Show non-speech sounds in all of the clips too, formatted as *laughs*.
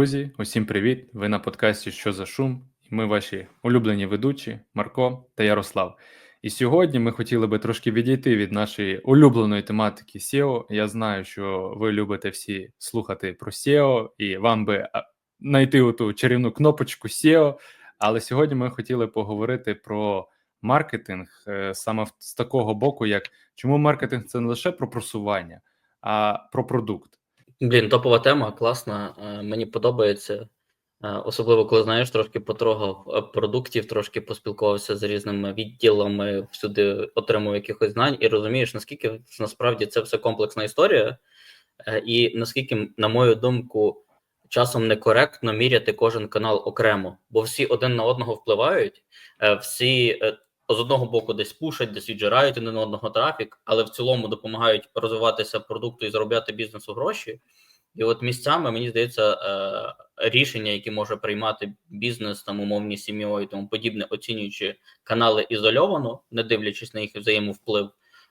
Друзі, усім привіт! Ви на подкасті Що за шум? І ми ваші улюблені ведучі Марко та Ярослав. І сьогодні ми хотіли би трошки відійти від нашої улюбленої тематики SEO. Я знаю, що ви любите всі слухати про SEO, і вам би знайти ту чарівну кнопочку SEO. Але сьогодні ми хотіли поговорити про маркетинг е, саме з такого боку, як чому маркетинг це не лише про просування, а про продукт. Блін, топова тема, класна. Е, мені подобається. Е, особливо, коли знаєш, трошки потрогав е, продуктів, трошки поспілкувався з різними відділами, всюди отримав якихось знань і розумієш, наскільки насправді це все комплексна історія, і наскільки, на мою думку, часом некоректно міряти кожен канал окремо, бо всі один на одного впливають, всі з одного боку десь пушать, десь віджирають один одного трафік, але в цілому допомагають розвиватися продукту і заробляти бізнесу гроші. І от місцями мені здається е, рішення, які може приймати бізнес, там умовні сім'єю і тому подібне, оцінюючи канали ізольовано, не дивлячись на їх взаємовплив,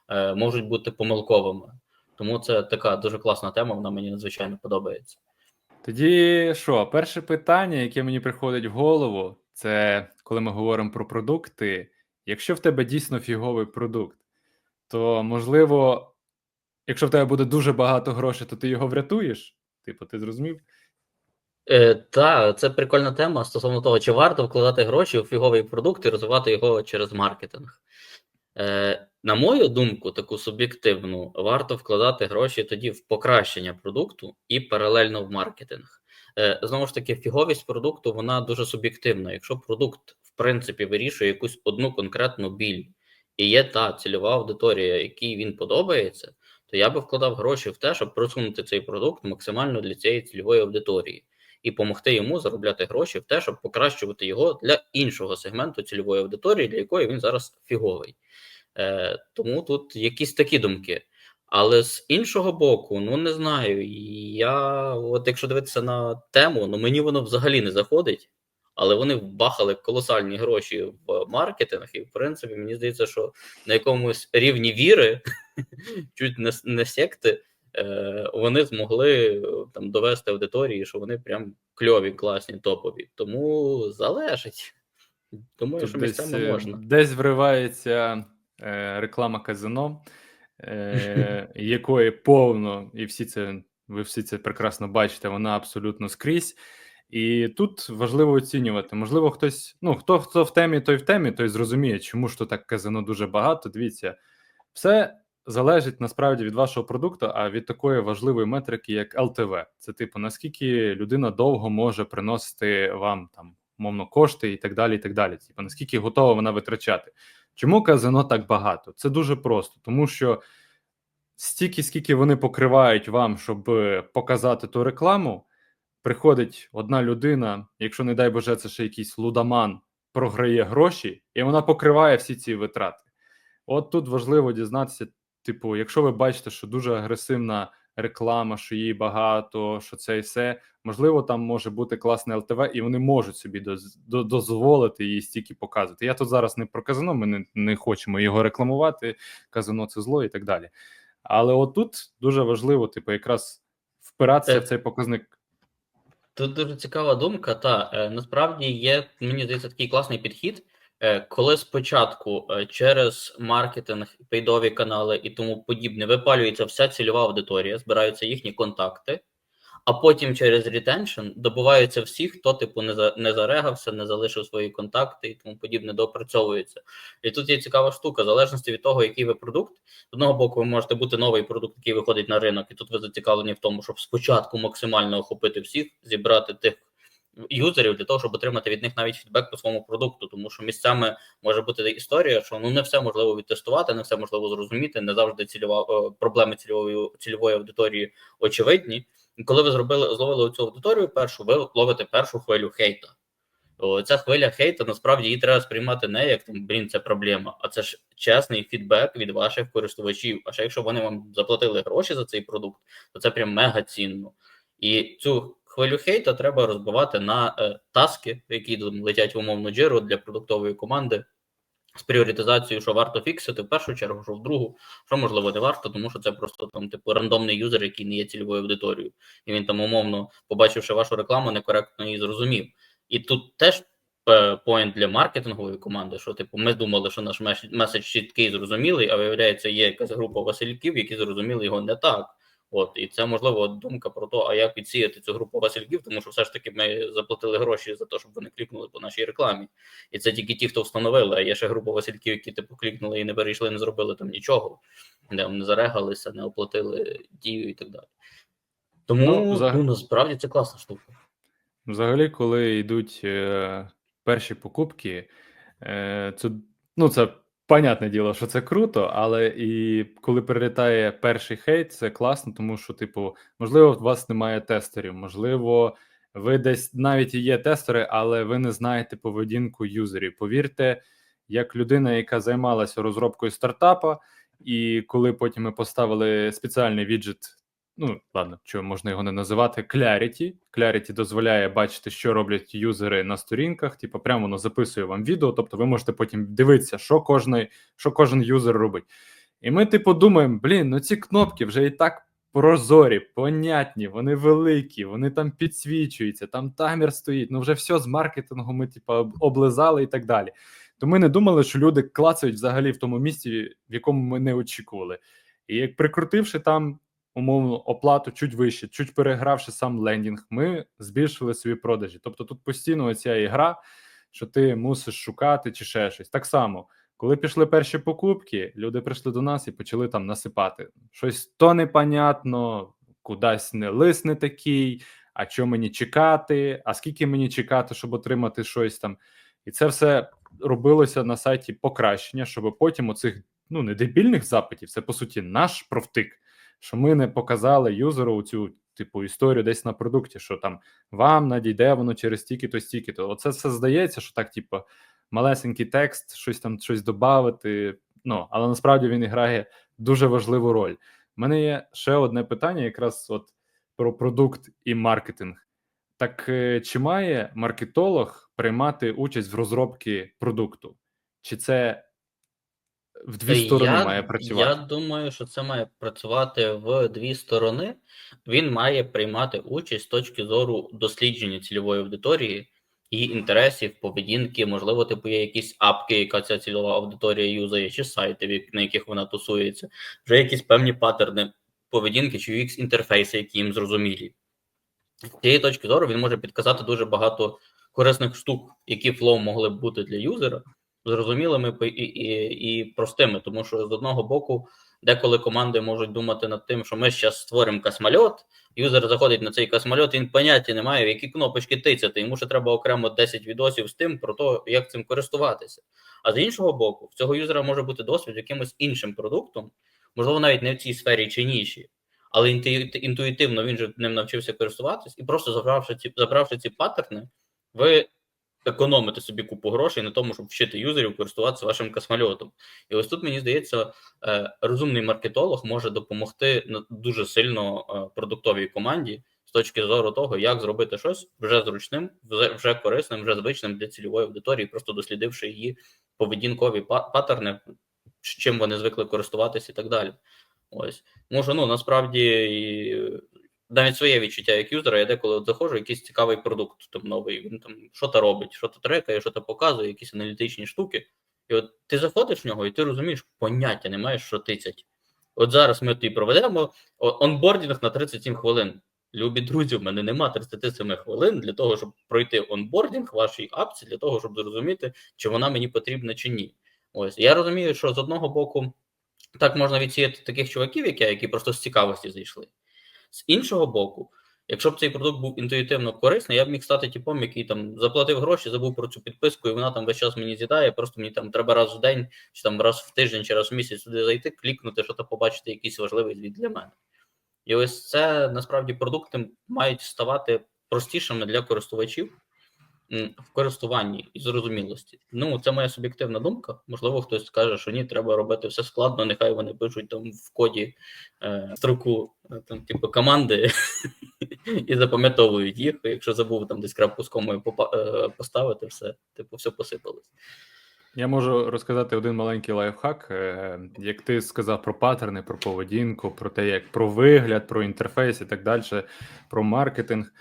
е, можуть бути помилковими. Тому це така дуже класна тема. Вона мені надзвичайно подобається. Тоді що, перше питання, яке мені приходить в голову, це коли ми говоримо про продукти. Якщо в тебе дійсно фіговий продукт, то можливо, якщо в тебе буде дуже багато грошей, то ти його врятуєш? Типу, ти зрозумів? Е, Так, це прикольна тема стосовно того, чи варто вкладати гроші в фіговий продукт і розвивати його через маркетинг. Е, На мою думку, таку суб'єктивну, варто вкладати гроші тоді в покращення продукту і паралельно в маркетинг. Е, Знову ж таки, фіговість продукту вона дуже суб'єктивна. Якщо продукт принципі вирішує якусь одну конкретну біль, і є та цільова аудиторія, якій він подобається, то я би вкладав гроші в те, щоб просунути цей продукт максимально для цієї цільової аудиторії і допомогти йому заробляти гроші в те, щоб покращувати його для іншого сегменту цільової аудиторії, для якої він зараз фіговий. Е, Тому тут якісь такі думки. Але з іншого боку, ну не знаю. Я, от якщо дивитися на тему, ну мені воно взагалі не заходить але вони вбахали колосальні гроші в маркетинг, і в принципі мені здається, що на якомусь рівні віри, *laughs* чуть не, не секти, е, вони змогли там довести аудиторії, що вони прям кльові, класні, топові. Тому залежить. Думаю, Тут що місцями десь, е, можна. Десь вривається е, реклама казино, е, *laughs* якої повно, і всі це ви всі це прекрасно бачите, вона абсолютно скрізь. І тут важливо оцінювати. Можливо, хтось, ну хто хто в темі, той в темі, той зрозуміє, чому ж то так казано дуже багато. Дивіться, все залежить насправді від вашого продукту, а від такої важливої метрики, як ЛТВ. Це типу, наскільки людина довго може приносити вам там мовно кошти і так далі. і так далі. Типу, наскільки готова вона витрачати. Чому казано так багато? Це дуже просто, тому що стільки, скільки вони покривають вам, щоб показати ту рекламу приходить одна людина, якщо, не дай Боже, це ще якийсь лудаман, програє гроші, і вона покриває всі ці витрати. От тут важливо дізнатися, типу, якщо ви бачите, що дуже агресивна реклама, що її багато, що це і все, можливо, там може бути класне ЛТВ, і вони можуть собі до, дозволити її стільки показувати. Я тут зараз не про казино, ми не, не хочемо його рекламувати, казино це зло і так далі. Але отут дуже важливо, типу, якраз впиратися е, в цей показник. Тут дуже цікава думка. Та е, насправді є, мені здається, такий класний підхід, е, коли спочатку е, через маркетинг, пейдові канали і тому подібне випалюється вся цільова аудиторія, збираються їхні контакти а потім через ретеншн добуваються всі, хто типу не за не зарегався, не залишив свої контакти і тому подібне доопрацьовується. І тут є цікава штука, в залежності від того, який ви продукт. З одного боку, ви можете бути новий продукт, який виходить на ринок, і тут ви зацікавлені в тому, щоб спочатку максимально охопити всіх, зібрати тих. Юзерів для того, щоб отримати від них навіть фідбек по своєму продукту, тому що місцями може бути історія, що ну не все можливо відтестувати, не все можливо зрозуміти, не завжди цільова проблеми цільової цільової аудиторії очевидні коли ви зробили зловили цю аудиторію, першу ви ловите першу хвилю хейта. Ця хвиля хейта насправді її треба сприймати не як там блін, це проблема, а це ж чесний фідбек від ваших користувачів. А ще якщо вони вам заплатили гроші за цей продукт, то це прям мега цінно. І цю хвилю хейта треба розбивати на е, таски, які там летять в умовну джиру для продуктової команди. З пріоритизацією, що варто фіксити в першу чергу, що в другу, що можливо не варто, тому що це просто там, типу, рандомний юзер, який не є цільовою аудиторією. І він там умовно, побачивши вашу рекламу, некоректно її зрозумів. І тут теж е, поінт для маркетингової команди, що типу, ми думали, що наш меседж чіткий, зрозумілий, а виявляється, є якась група Васильків, які зрозуміли його не так. От, і це можливо думка про те, а як відсіяти цю групу Васильків, тому що все ж таки ми заплатили гроші за те, щоб вони клікнули по нашій рекламі. І це тільки ті, хто встановили, а є ще група Васильків, які типу клікнули і не перейшли, не зробили там нічого, де не зарегалися, не оплатили дію і так далі. Тому Ну, взагалі- ну, насправді це класна штука. Взагалі, коли йдуть е, перші покупки, е, це, ну, це понятне діло, що це круто, але і коли прилітає перший хейт, це класно, тому що, типу, можливо, у вас немає тестерів, можливо, ви десь навіть є тестери, але ви не знаєте поведінку юзерів. Повірте, як людина, яка займалася розробкою стартапа, і коли потім ми поставили спеціальний віджит ну ладно, що можна його не називати Clarity. Clarity дозволяє бачити, що роблять юзери на сторінках. Типу, прямо воно записує вам відео. Тобто, ви можете потім дивитися, що кожний, що кожен юзер робить. І ми, типу, думаємо: блін, ну ці кнопки вже і так прозорі, понятні, вони великі, вони там підсвічуються, там таймер стоїть. Ну вже все з маркетингу ми, типу, облизали і так далі. То ми не думали, що люди клацають взагалі в тому місці, в якому ми не очікували. І як прикрутивши там умовну оплату чуть вище, чуть перегравши сам лендінг, ми збільшили свої продажі. Тобто тут постійно оця ігра, що ти мусиш шукати чи ще щось. Так само, коли пішли перші покупки, люди прийшли до нас і почали там насипати. Щось то непонятно, кудись не лист не такий, а що мені чекати, а скільки мені чекати, щоб отримати щось там. І це все робилося на сайті покращення, щоб потім оцих ну не дебільних запитів, це по суті наш провтик що ми не показали юзеру цю типу історію десь на продукті, що там вам надійде воно через стільки-то, стільки-то. Оце все здається, що так, типу, малесенький текст, щось там щось додати. Ну, але насправді він грає дуже важливу роль. У мене є ще одне питання, якраз от про продукт і маркетинг. Так е, чи має маркетолог приймати участь в розробці продукту? Чи це в дві сторони я, має працювати? Я думаю, що це має працювати в дві сторони. Він має приймати участь з точки зору дослідження цільової аудиторії, її інтересів, поведінки, можливо, типу є якісь апки, яка ця цільова аудиторія юзає, чи сайти, на яких вона тусується, вже якісь певні паттерни поведінки чи UX інтерфейси, які їм зрозумілі. З цієї точки зору він може підказати дуже багато корисних штук, які флоу могли б бути для юзера, зрозумілими і, і, і простими, тому що з одного боку, деколи команди можуть думати над тим, що ми зараз створимо космольот, юзер заходить на цей космольот, він поняття не має, в які кнопочки тицяти. Йому ще треба окремо 10 відосів з тим про те, як цим користуватися. А з іншого боку, в цього юзера може бути досвід якимось іншим продуктом, можливо, навіть не в цій сфері чи ніші. Але інтуї- інтуїтивно він же ним навчився користуватись, і просто забравши ці, забравши ці паттерни, ви економите собі купу грошей на тому, щоб вчити юзерів користуватися вашим космольотом. І ось тут мені здається, е, розумний маркетолог може допомогти дуже сильно е, продуктовій команді з точки зору того, як зробити щось вже зручним, вже, корисним, вже звичним для цільової аудиторії, просто дослідивши її поведінкові па- паттерни, чим вони звикли користуватися і так далі. Ось може, ну насправді навіть своє відчуття як юзера, я деколи заходжу, якийсь цікавий продукт там новий. Він там що то робить, що то трекає, що то показує, якісь аналітичні штуки. І от ти заходиш в нього, і ти розумієш, поняття не маєш, що тицять. От зараз ми тобі проведемо онбордінг на 37 хвилин. Любі друзі, в мене нема 37 хвилин для того, щоб пройти онбордінг вашій апці, для того, щоб зрозуміти, чи вона мені потрібна чи ні. Ось я розумію, що з одного боку так можна відсіяти таких чуваків, як я, які просто з цікавості зайшли. З іншого боку, якщо б цей продукт був інтуїтивно корисний, я б міг стати типом, який там заплатив гроші, забув про цю підписку, і вона там весь час мені з'їдає. Просто мені там треба раз в день, чи там раз в тиждень, чи раз в місяць сюди зайти, клікнути, що то побачити якийсь важливий звіт для мене. І ось це насправді продукти мають ставати простішими для користувачів в користуванні і зрозумілості. Ну, це моя суб'єктивна думка. Можливо, хтось скаже, що ні, треба робити все складно, нехай вони пишуть там в коді е, строку е, там, типу, команди *laughs* і запам'ятовують їх. Якщо забув там десь крапку з комою е, поставити, все, типу, все посипалось. Я можу розказати один маленький лайфхак. Е, Як ти сказав про паттерни, про поведінку, про те, як про вигляд, про інтерфейс і так далі, про маркетинг.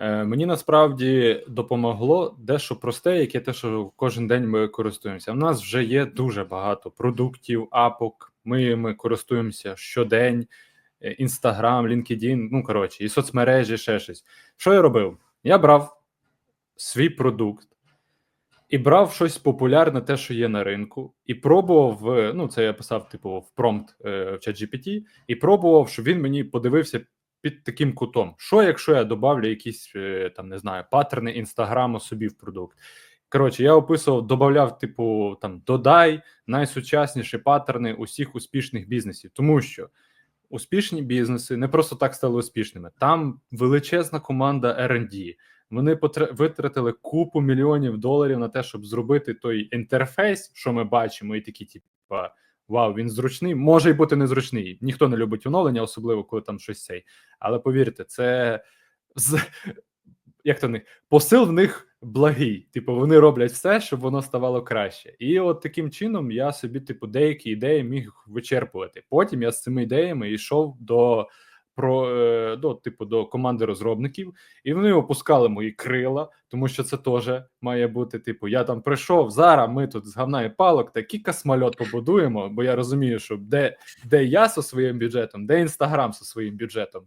Е, Мені насправді допомогло дещо просте, яке те, що кожен день ми користуємося. У нас вже є дуже багато продуктів, апок. Ми ми користуємося щодень. Інстаграм, LinkedIn, ну коротше, і соцмережі, ще щось. Що я робив? Я брав свій продукт і брав щось популярне, те, що є на ринку, і пробував. е, Ну, це я писав, типу, в промпт е, в ChatGPT, і пробував, щоб він мені подивився під таким кутом. Що, якщо я добавлю якісь е, там не знаю, паттерни інстаграму собі в продукт? Коротше, я описував, додавав, типу, там додай найсучасніші паттерни усіх успішних бізнесів, тому що успішні бізнеси не просто так стали успішними. Там величезна команда R&D. Вони витратили купу мільйонів доларів на те, щоб зробити той інтерфейс, що ми бачимо, і такі, типа, вау, він зручний. Може й бути незручний. Ніхто не любить оновлення, особливо коли там щось цей. Але повірте, це з як то не посил в них благий. Типу, вони роблять все, щоб воно ставало краще. І от таким чином я собі, типу, деякі ідеї міг вичерпувати. Потім я з цими ідеями йшов до про е, до типу до команди розробників, і вони опускали мої крила, тому що це теж має бути. Типу, я там прийшов зараз. Ми тут з говна і палок такий космольот побудуємо, бо я розумію, що де, де я зі своїм бюджетом, де інстаграм зі своїм бюджетом.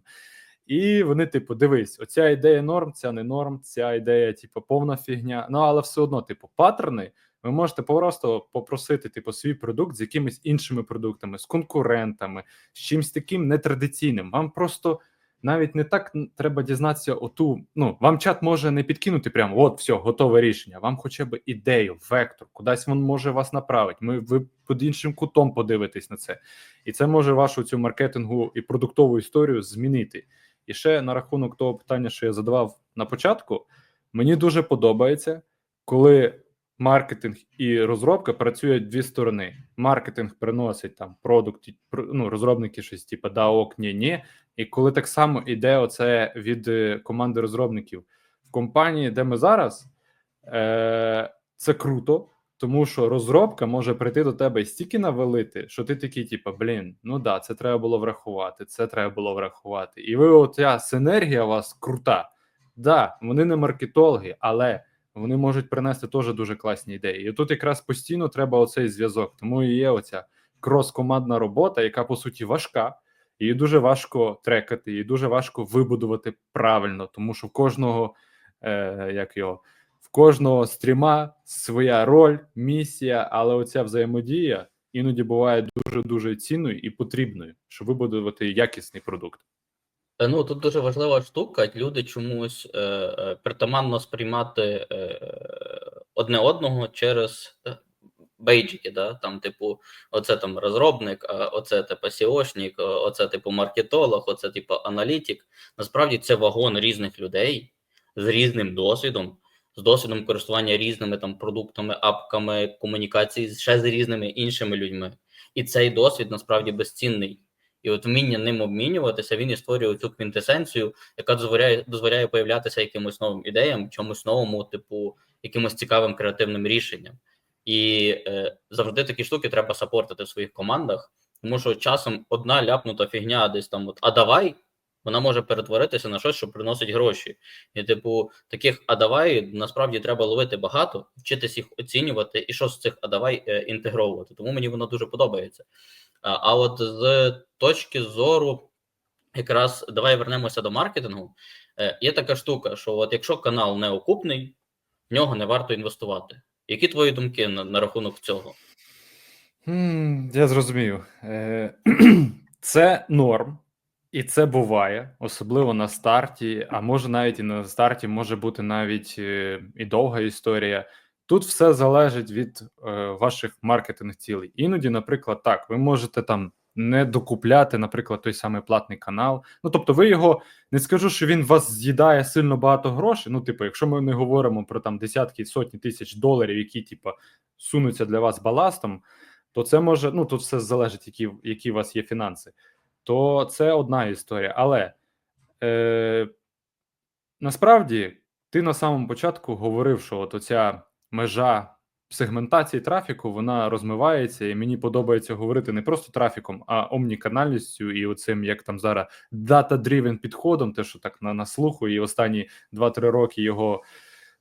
І вони, типу, дивись, оця ідея норм, ця не норм, ця ідея, типу, повна фігня. Ну але все одно, типу, паттерни. Ви можете просто попросити, типу, свій продукт з якимись іншими продуктами, з конкурентами, з чимось таким нетрадиційним. Вам просто навіть не так треба дізнатися оту. Ну, вам чат може не підкинути прямо, от все, готове рішення. Вам хоча б ідею, вектор, кудись він може вас направити. Ми ви під іншим кутом подивитесь на це. І це може вашу цю маркетингу і продуктову історію змінити. І ще на рахунок того питання, що я задавав на початку, мені дуже подобається, коли маркетинг і розробка працюють дві сторони. Маркетинг приносить там продукт, ну, розробники щось типу да, ок, ні, ні. І коли так само іде оце від е, команди розробників в компанії, де ми зараз, е, це круто, тому що розробка може прийти до тебе і стільки навалити, що ти такий, типу, блін, ну да, це треба було врахувати, це треба було врахувати. І ви, оця синергія у вас крута. Да, вони не маркетологи, але вони можуть принести теж дуже класні ідеї. І тут якраз постійно треба оцей зв'язок. Тому і є оця крос-командна робота, яка по суті важка. Її дуже важко трекати, її дуже важко вибудувати правильно, тому що в кожного е, як його в кожного стріма своя роль, місія, але оця взаємодія іноді буває дуже дуже цінною і потрібною, щоб вибудувати якісний продукт. Е, Ну, тут дуже важлива штука. Люди чомусь е, е, притаманно сприймати е, одне одного через е, бейджики, да? Там, типу, оце там розробник, а оце типу SEOшник, оце типу маркетолог, оце типу аналітик. Насправді це вагон різних людей з різним досвідом, з досвідом користування різними там продуктами, апками, комунікації ще з різними іншими людьми. І цей досвід насправді безцінний. І от вміння ним обмінюватися, він і створює цю квінтесенцію, яка дозволяє дозволяє появлятися якимось новим ідеям, чомусь новому, типу, якимось цікавим креативним рішенням. І е, завжди такі штуки треба сапортити в своїх командах, тому що часом одна ляпнута фігня десь там, от, а давай, вона може перетворитися на щось, що приносить гроші. І, типу, таких а давай насправді треба ловити багато, вчитись їх оцінювати, і що з цих а давай е, інтегровувати. Тому мені воно дуже подобається. А, от з точки зору, якраз давай вернемося до маркетингу. Е, Є така штука, що от якщо канал не окупний, в нього не варто інвестувати. Які твої думки на, на рахунок цього? Я зрозумів. Е, *clears throat* Це норм, і це буває, особливо на старті, а може навіть і на старті може бути навіть е, і довга історія. Тут все залежить від е, ваших маркетинг цілей. Іноді, наприклад, так, ви можете там не докупляти, наприклад, той самий платний канал. Ну тобто, ви його не скажу, що він вас з'їдає сильно багато грошей. Ну, типу, якщо ми не говоримо про там десятки сотні тисяч доларів, які типу, сунуться для вас баластом, то це може, ну тут все залежить, які які у вас є фінанси. То це одна історія. Але е, насправді ти на самому початку говорив, що от оця межа сегментації трафіку вона розмивається, і мені подобається говорити не просто трафіком, а омніканальністю і оцим, як там зараз data-driven підходом, те, що так на, на слуху, і останні 2-3 роки його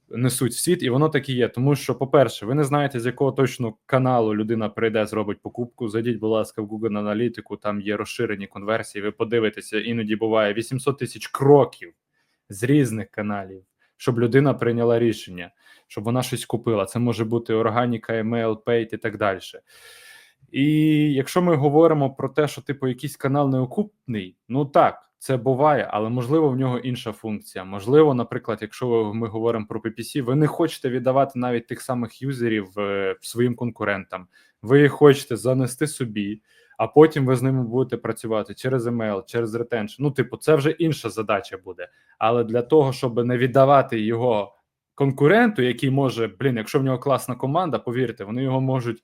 несуть в світ, і воно так і є. Тому що, по-перше, ви не знаєте, з якого точно каналу людина прийде, зробить покупку. Зайдіть, будь ласка, в Google аналітику, там є розширені конверсії. Ви подивитеся, іноді буває 800 тисяч кроків з різних каналів, щоб людина прийняла рішення, щоб вона щось купила. Це може бути органіка, email, paid і так далі. І якщо ми говоримо про те, що типу якийсь канал неокупний, ну так, це буває, але можливо в нього інша функція. Можливо, наприклад, якщо ми говоримо про PPC, ви не хочете віддавати навіть тих самих юзерів е, своїм конкурентам. Ви хочете занести собі, а потім ви з ними будете працювати через email, через retention. Ну, типу, це вже інша задача буде. Але для того, щоб не віддавати його конкуренту, який може, блін, якщо в нього класна команда, повірте, вони його можуть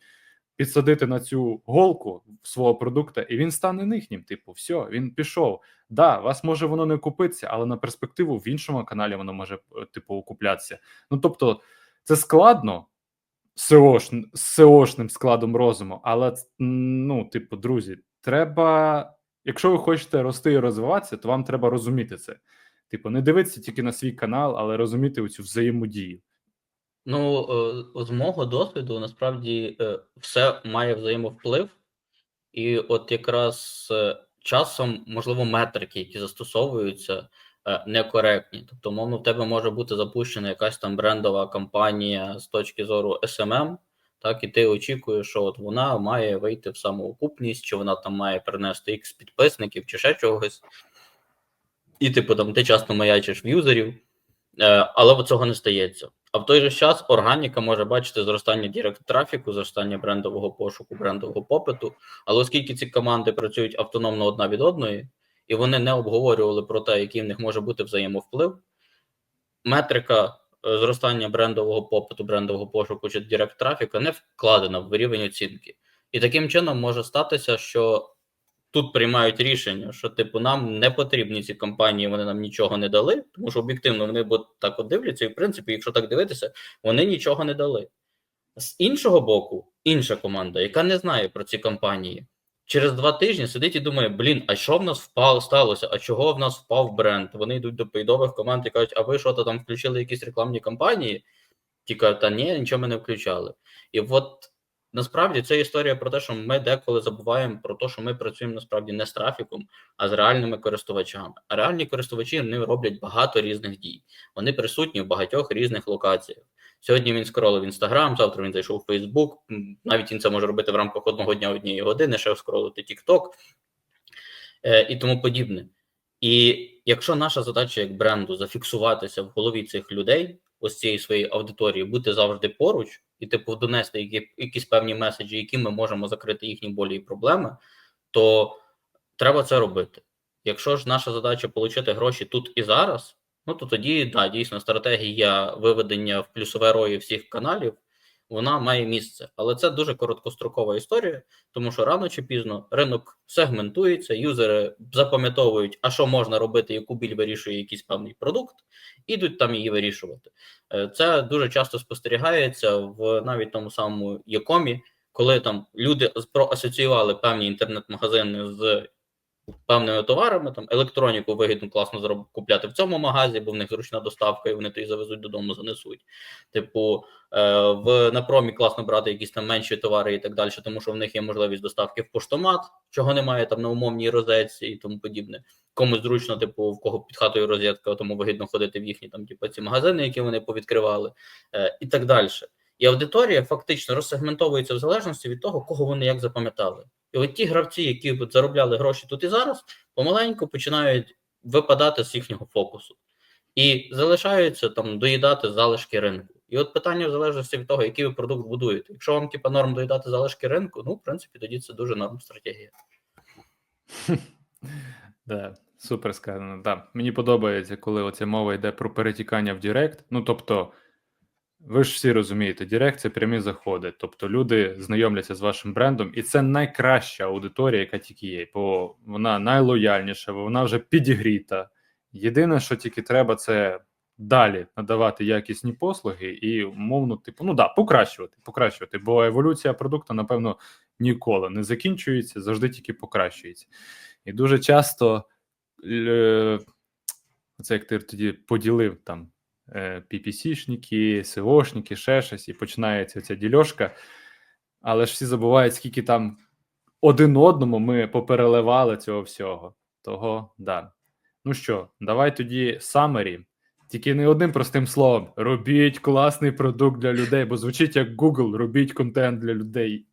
підсадити на цю голку свого продукта, і він стане їхнім. Типу, все, він пішов. Да, вас може воно не купитися, але на перспективу в іншому каналі воно може е, типу окуплятися. Ну тобто, це складно SEO складом розуму, але ну, типу, друзі, треба. Якщо ви хочете рости і розвиватися, то вам треба розуміти це. Типу, не дивитися тільки на свій канал, але розуміти цю взаємодію. Ну, е, з мого досвіду, насправді, е, все має взаємовплив, і от якраз е, часом, можливо, метрики, які застосовуються, некоректні. Тобто, мовно, в тебе може бути запущена якась там брендова кампанія з точки зору SMM, так, і ти очікуєш, що от вона має вийти в самоокупність, чи вона там має принести X підписників, чи ще чогось. І, типу, там ти часто маячиш в юзерів, але цього не стається. А в той же час органіка може бачити зростання дірект трафіку, зростання брендового пошуку, брендового попиту. Але оскільки ці команди працюють автономно одна від одної, і вони не обговорювали про те, який в них може бути взаємовплив, метрика е, зростання брендового попиту, брендового пошуку чи дірект трафіка не вкладена в рівень оцінки. І таким чином може статися, що тут приймають рішення, що типу нам не потрібні ці компанії, вони нам нічого не дали, тому що об'єктивно вони так от дивляться, і в принципі, якщо так дивитися, вони нічого не дали. З іншого боку, інша команда, яка не знає про ці компанії, через два тижні сидить і думає: блін, а що в нас впало сталося? А чого в нас впав бренд? Вони йдуть до пейдових команд і кажуть, а ви що то там включили якісь рекламні кампанії? Ті кажуть, та ні, нічого ми не включали. І от Насправді це історія про те, що ми деколи забуваємо про те, що ми працюємо насправді не з трафіком, а з реальними користувачами. А реальні користувачі вони роблять багато різних дій. Вони присутні в багатьох різних локаціях. Сьогодні він скролив Інстаграм, завтра він зайшов у Фейсбук. Навіть він це може робити в рамках одного дня однієї години, ще скролити Тікток е, і тому подібне. І якщо наша задача як бренду зафіксуватися в голові цих людей, ось цієї своєї аудиторії, бути завжди поруч і типу донести які, якісь певні меседжі, які ми можемо закрити їхні болі і проблеми, то треба це робити. Якщо ж наша задача отримати гроші тут і зараз, ну то тоді да, дійсно стратегія виведення в плюсове рої всіх каналів вона має місце. Але це дуже короткострокова історія, тому що рано чи пізно ринок сегментується, юзери запам'ятовують, а що можна робити, яку біль вирішує якийсь певний продукт, ідуть там її вирішувати. Е, це дуже часто спостерігається в навіть тому самому Якомі, коли там люди проасоціювали певні інтернет-магазини з певними товарами, там електроніку вигідно класно купляти в цьому магазі, бо в них зручна доставка, і вони то завезуть додому, занесуть. Типу, е, в на промі класно брати якісь там менші товари і так далі, тому що в них є можливість доставки в поштомат, чого немає там на умовній розетці і тому подібне. Комусь зручно, типу, в кого під хатою розетка, тому вигідно ходити в їхні там, типу, ці магазини, які вони повідкривали, е, і так далі. І аудиторія фактично розсегментовується в залежності від того, кого вони як запам'ятали. І от ті гравці, які заробляли гроші тут і зараз, помаленьку починають випадати з їхнього фокусу і залишаються там доїдати залишки ринку. І от питання в залежності від того, який ви продукт будуєте. Якщо вам типа норм доїдати залишки ринку, ну в принципі тоді це дуже норм стратегія. *laughs* Да, Супер сказано. Да. Мені подобається, коли оця мова йде про перетікання в Директ. Ну тобто. Ви ж всі розумієте, Директ це прямі заходи. Тобто люди знайомляться з вашим брендом, і це найкраща аудиторія, яка тільки є, бо вона найлояльніша, бо вона вже підігріта. Єдине, що тільки треба, це далі надавати якісні послуги і умовно, типу, ну да, покращувати, покращувати. Бо еволюція продукту, напевно, ніколи не закінчується, завжди тільки покращується. І дуже часто, е, це як ти тоді поділив там PPC-шники, SEO-шники, ще щось, і починається ця дільошка. Але ж всі забувають, скільки там один одному ми попереливали цього всього. Того, да. Ну що, давай тоді summary. Тільки не одним простим словом. Робіть класний продукт для людей, бо звучить як Google, робіть контент для людей.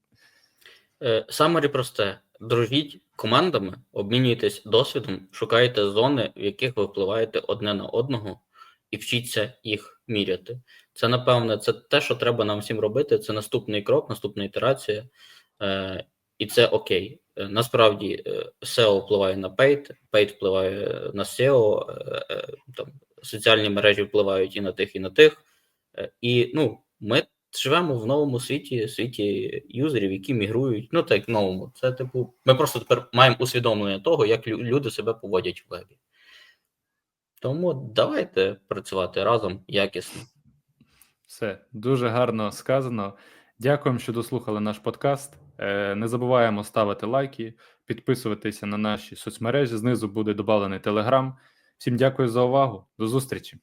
Е, просте. Дружіть командами, обмінюйтесь досвідом, шукайте зони, в яких ви впливаєте одне на одного, і вчіться їх міряти. Це, напевне, це те, що треба нам всім робити. Це наступний крок, наступна ітерація, е, і це окей. Е, Насправді е, SEO впливає на Paid, Paid впливає на SEO, е, е, там, соціальні мережі впливають і на тих, і на тих. Е, І ну, ми живемо в новому світі, світі юзерів, які мігрують. Ну, так, новому. Це, типу, ми просто тепер маємо усвідомлення того, як люди себе поводять в вебі. Тому давайте працювати разом якісно. Все дуже гарно сказано. Дякуємо, що дослухали наш подкаст. Е, Не забуваємо ставити лайки, підписуватися на наші соцмережі. Знизу буде додавлений телеграм. Всім дякую за увагу. До зустрічі.